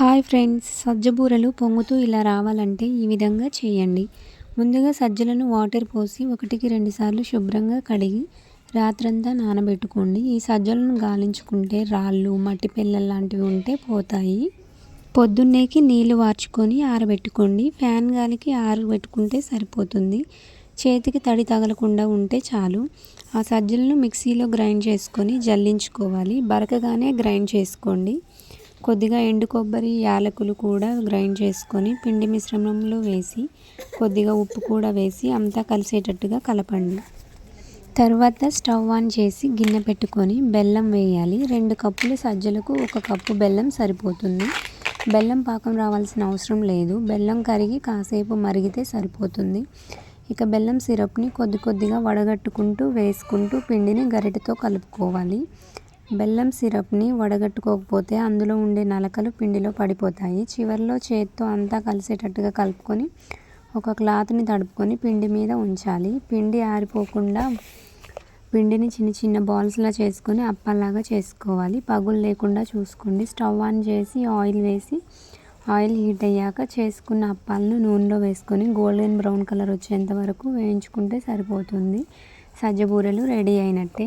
Hi friends. సజ్జబూరలు పొంగుతూ ఇలా రావాలంటే ఈ విధంగా చేయండి. ముందుగా సజ్జలను వాటర్ పోసి ఒకటికి రెండుసార్లు శుభ్రంగా కడిగి రాత్రంతా నానబెట్టుకోండి. ఈ సజ్జలను గాలించుకుంటే రాళ్ళు మట్టి పిల్లలు లాంటివి ఉంటే పోతాయి. పొద్దున్నేకి నీళ్ళు వార్చుకొని ఆరబెట్టుకోండి. ఫ్యాన్ గాలికి ఆరబెట్టుకుంటే సరిపోతుంది. చేతికి తడి తగలకుండా ఉంటే చాలు. ఆ సజ్జలను మిక్సీలో గ్రైండ్ చేసుకొని జల్లించుకోవాలి. బరకగానే గ్రైండ్ చేసుకోండి. కొద్దిగా ఎండు కొబ్బరి యాలకులు కూడా గ్రైండ్ చేసుకొని పిండి మిశ్రమంలో వేసి కొద్దిగా ఉప్పు కూడా వేసి అంతా కలిసేటట్టుగా కలపండి. తర్వాత స్టవ్ ఆన్ చేసి గిన్నె పెట్టుకొని బెల్లం వేయాలి. రెండు కప్పులు సజ్జలకు ఒక కప్పు బెల్లం సరిపోతుంది. బెల్లం పాకం రావాల్సిన అవసరం లేదు. బెల్లం కరిగి కాసేపు మరిగితే సరిపోతుంది. ఇక బెల్లం సిరప్ని కొద్ది కొద్దిగా వడగట్టుకుంటూ వేసుకుంటూ పిండిని గరిటెతో కలుపుకోవాలి. బెల్లం సిరప్ని వడగట్టుకోకపోతే అందులో ఉండే నలకలు పిండిలో పడిపోతాయి. చివరిలో చేత్తో అంతా కలిసేటట్టుగా కలుపుకొని ఒక క్లాత్ని తడుపుకొని పిండి మీద ఉంచాలి. పిండి ఆరిపోకుండా పిండిని చిన్న చిన్న బాల్స్లా చేసుకొని అప్పలాగా చేసుకోవాలి. పగులు లేకుండా చూసుకోండి. స్టవ్ ఆన్ చేసి ఆయిల్ వేసి ఆయిల్ హీట్ అయ్యాక చేసుకున్న అప్పాలను నూనెలో వేసుకొని గోల్డెన్ బ్రౌన్ కలర్ వచ్చేంత వరకు వేయించుకుంటే సరిపోతుంది. సజ్జ బూరెలు రెడీ అయినట్టే.